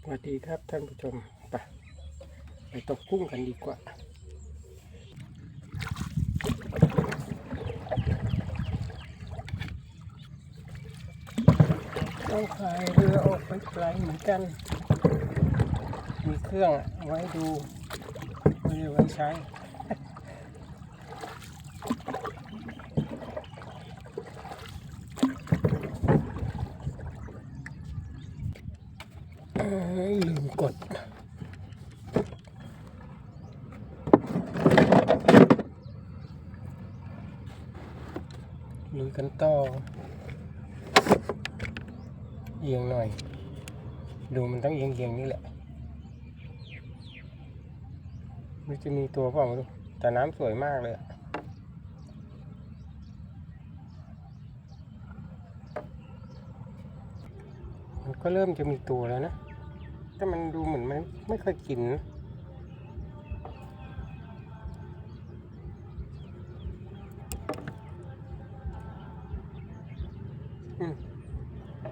สวัสดีครับท่านผู้ชมไปไปตกกุ้งกันดีกว่าต้องพายเรือออกไปไกลเหมือนกัน มีเครื่องไว้ดูไม่ได้ไว้ใช้ เอ้ยลืมกด ลุย กันต่อ เอียงหน่อย ดูมันต้องเอียงเอียงๆนี่แหละมันจะมีตัวเปล่าดูแต่น้ำสวยมากเลยมันก็เริ่มจะมีตัวแล้วนะ แต่มันดูเหมือนมันไม่ค่อยกินนะ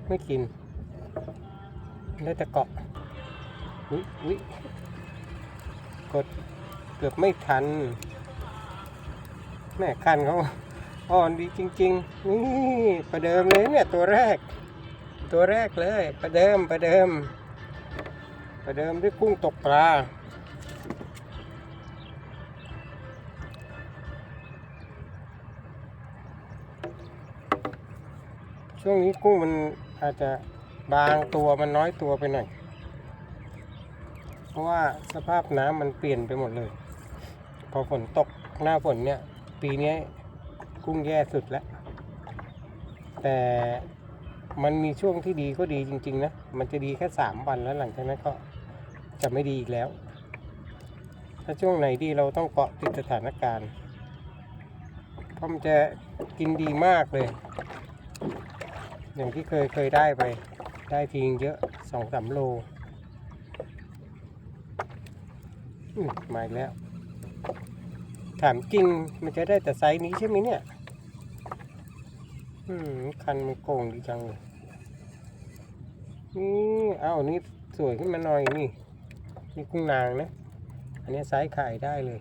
ไม่กิน ได้แต่เกาะอุ๊ยอุ๊ยกดเกือบไม่ทัน แม่คันเขาอ่อนดีจริง ๆ นี่ประเดิมเลยเนี่ยตัวแรก ตัวแรกเลย ประเดิมประเดิม ประเดิมด้วยกุ้งตกปลา ช่วงนี้กุ้งมันอาจจะบางตัวมันน้อยตัวไปหน่อย เพราะว่าสภาพน้ำมันเปลี่ยนไปหมดเลย พอฝนตกหน้าฝนเนี่ย ปีนี้กุ้งแย่สุดแล้ว แต่มันมีช่วงที่ดีก็ดีจริง ๆ นะ มันจะดีแค่สามวันแล้วหลังจากนั้นก็จะไม่ดีอีกแล้ว ถ้าช่วงไหนดีเราต้องเกาะติดสถานการณ์เพราะมันจะกินดีมากเลย อย่างที่เคยเคยได้ไป ได้ทีงเยอะสองสามโลมาอีกแล้ว ถามจริงมันจะได้แต่ไซส์นี้ใช่ไหมเนี่ย อืม คันมันโกงดีจังเลยนี่เอานนี้สวยขึ้นมาหน่อยนี่ นี่กุ้งนางนะ อันนี้ไซส์ขายได้เลย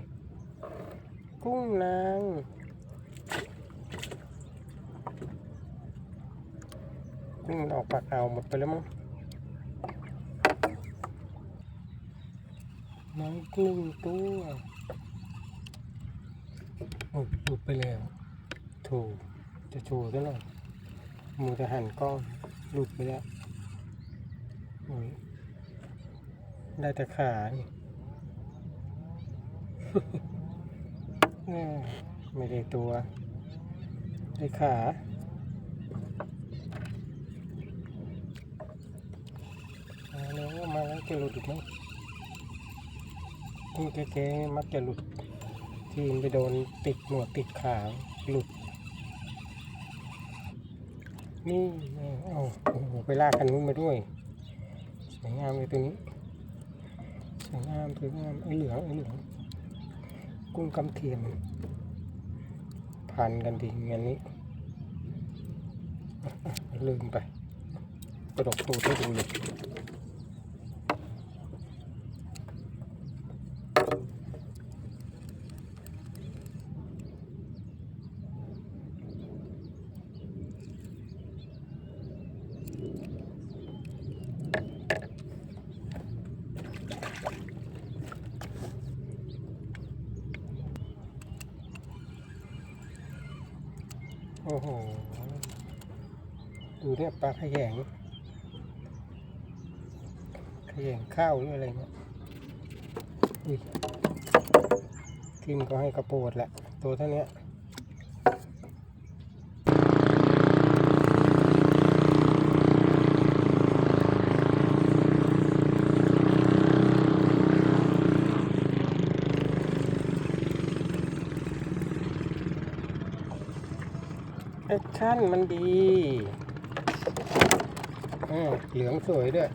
กุ้งนาง กุ้งมันออกปากอ่าวหมดไปแล้วมั้งน้องกุ้งตัวโอ้ยหลุดไปแล้วโถูจะโชว์ซะหน่อยมือจะหันก้องหลุดไปแล้วโอ้ยได้แต่ขานี่ไม่ได้ตัว ได้ขาแล้วมาแล้ว จะหลุดอีกไหมกุ้งแก่ๆมักจะหลุดที่มันไปโดนติดหนวดติดขาหลุด นี่เอาโอ้โหไปลากคันนู้นมาด้วยสวยงามเลยตัวนี้สวยงามสวยงามไอ้เหลืองไอ้เหลืองกุ้งกำเทียม พันกันดีงั้นนี้ลืมไปกระดกตูดให้ดูเลย โอ้โห ดูเนี่ยปลาขยงขยงข้าวหรืออะไรเนี่ยอุ้ยทิมก็ให้กระโปดแหละ ตัวเท่านี้ แอคชั่นมันดีเหลืองสวยด้วย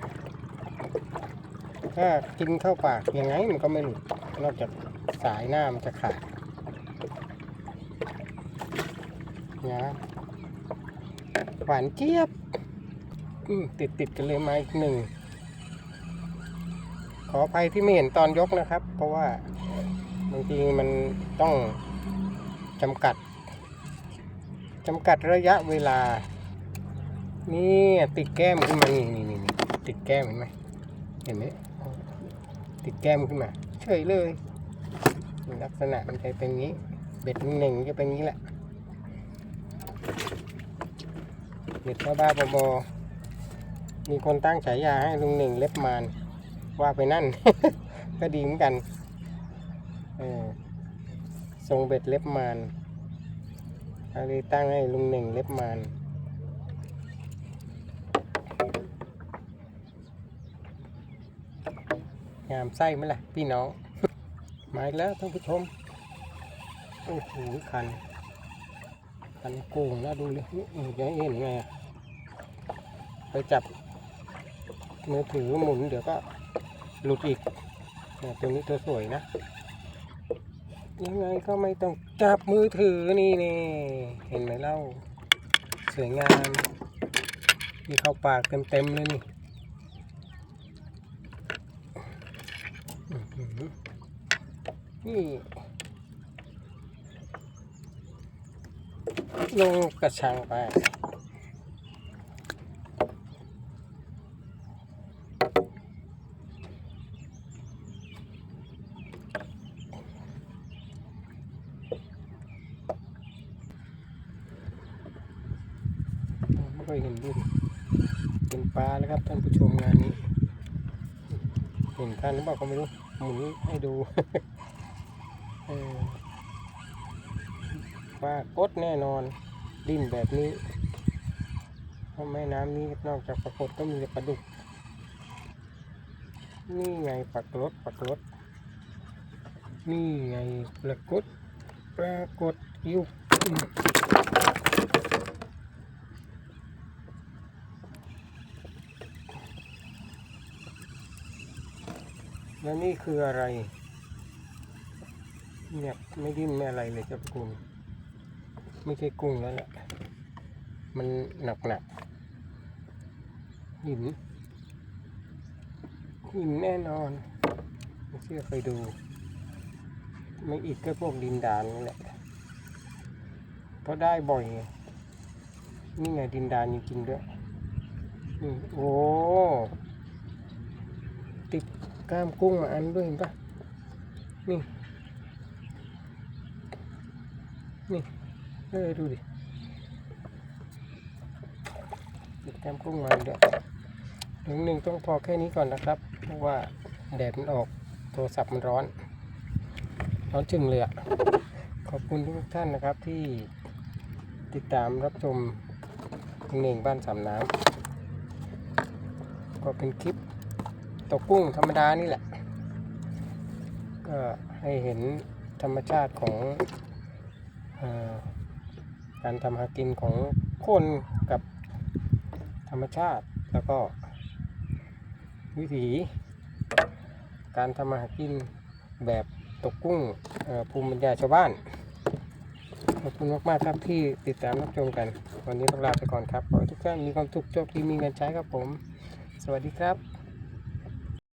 ถ้ากินเข้าปากยังไงมันก็ไม่หลุด นอกจากสายหน้ามันจะขาดนะหวานเจี๊ยบติดติดๆกันเลยมาอีกหนึ่ง ขออภัยที่ไม่เห็นตอนยกนะครับ เพราะว่าบางทีมันต้องจำกัด จำกัดระยะเวลา นี่ติดแก้มขึ้นมา นี่นี่นี่ติดแก้มเห็นไหมเห็นไหมติดแก้มขึ้นมา เฉยเลย ลักษณะมันจะเป็นงนี้ เบ็ดหนึ่งจะเป็นงนี้แหละ เบ็ดบ้าๆบอมีคนตั้งฉายาให้ลุงหนึ่งเล็บมารว่าไปนั่น ก็ดีเหมือนกัน เออทรงเบ็ดเล็บมาร ก็เลยตั้งให้ลุงหนึ่งเล็บมารงามไส้ไหมล่ะ พี่น้อง มาอีกแล้วท่านผู้ชม โอ้โหคัน คันโกงแล้วดูเลยนี่นี่จะให้เห็นไง ไปจับมือถือหมุนเดี๋ยวก็หลุดอีกเนี่ยตัวนี้ตัวสวยนะ ยังไงก็ไม่ต้องจับมือถือนี่นี่เห็นไหมเล่า สวยงาม มีเข้าปากเต็มๆเลยนี่นี่ลงกระชังไป ไม่ ค่อยเห็นดิเป็นปลาแล้วครับท่านผู้ชมงานนี้ เห็นกันหรือเปล่าก็ไม่รู้หมุนให้ดูเออปลากดแน่นอนดิ้นแบบนี้เพราะแม่น้ำนี้นอกจากปลากดก็มีแต่ปลาดุก นี่ไงปลากรดปลากรดนี่ไงปลากดปลากดอยู่ แล้วนี่คืออะไรเนี่ยไม่ดิ้นไม่อะไรเลยเจ้ากุ้งไม่ใช่กุ้งแล้วแหละมันหนักหนักๆหินหินแน่นอนไม่เชื่อเคยดู ไม่อิดก็พวกดินดานนี่แหละเพราะได้บ่อย นี่ไงดินดานจริงๆด้วยนี่โอ้ติด กล้ามกุ้งมาอันด้วยเห็นปะนี่ นี่เออดูดิติดกล้ามกุ้งมาเดียวหนึ่งหนึ่งต้องพอแค่นี้ก่อนนะครับ เพราะว่าแดดมันออกโทรศัพท์มันร้อน ร้อนจึงเลยอะขอบคุณทุกท่านนะครับที่ติดตามรับชมหนึ่งบ้านสามน้ำก็เป็นคลิป ตกกุ้งธรรมดานี่แหละ ก็ให้เห็นธรรมชาติของอการทำหากินของคนกับธรรมชาติแล้วก็ วิถี การทำมาหากินแบบตกกุ้งภูมิปัญญาชาวบ้าน ขอบคุณมากๆครับที่ติดตามรับชมกัน วันนี้ต้องลาไปก่อนครับ ขอให้ทุกท่านมีความสุขโชคดีมีเงินใช้ครับผม สวัสดีครับ